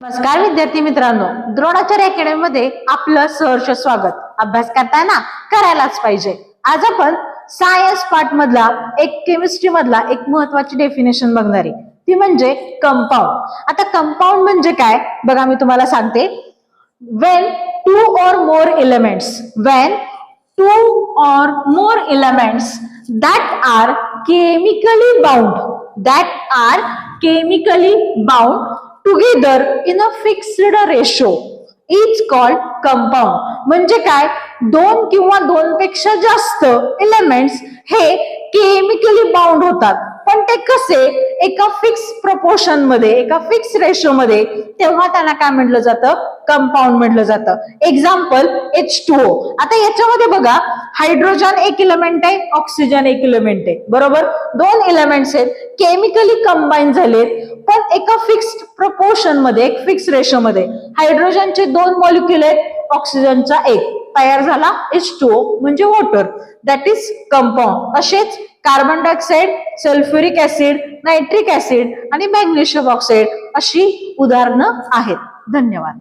नमस्कार विद्यार्थी मित्रांनो द्रोणाचार्य अकॅडमीमध्ये आपलं सहर्ष स्वागत. अभ्यास करताना करायलाच पाहिजे. आज आपण सायन्स पार्ट मधला एक केमिस्ट्री मधला एक महत्वाची डेफिनेशन बघणार आहे. ती म्हणजे कंपाऊंड आता कंपाऊंड म्हणजे काय? बघा मी तुम्हाला सांगते. When two or more elements when two or more elements that are chemically bound that are chemically bound together in a fixed ratio is called compound म्हणजे काय? दोन किंवा दोनपेक्षा जास्त एलिमेंट्स हे केमिकली बाउंड होतात. ते कसे एका फिक्स प्रपोर्शनमध्ये एका फिक्स रेशो मध्ये तेव्हा त्यांना काय म्हटलं जातं? कंपाऊंड म्हटलं जातं. एक्झाम्पल एच टू ओ आता याच्यामध्ये बघा हायड्रोजन एक इलेमेंट आहे ऑक्सिजन एक इलेमेंट आहे. बरोबर? दोन इलेमेंट्स आहेत. केमिकली कंबाईन झालेत पण एका फिक्स्ड प्रपोर्शनमध्ये एक फिक्स रेशो मध्ये हायड्रोजनचे दोन मॉलिक्युल आहेत ऑक्सिजनचा एक. तयार झाला एच टू ओ म्हणजे वॉटर दॅट इज कंपाऊंड असेच carbon dioxide sulphuric acid nitric acid आणि मॅग्नेशियम ऑक्साईड अशी उदाहरणं आहेत. धन्यवाद.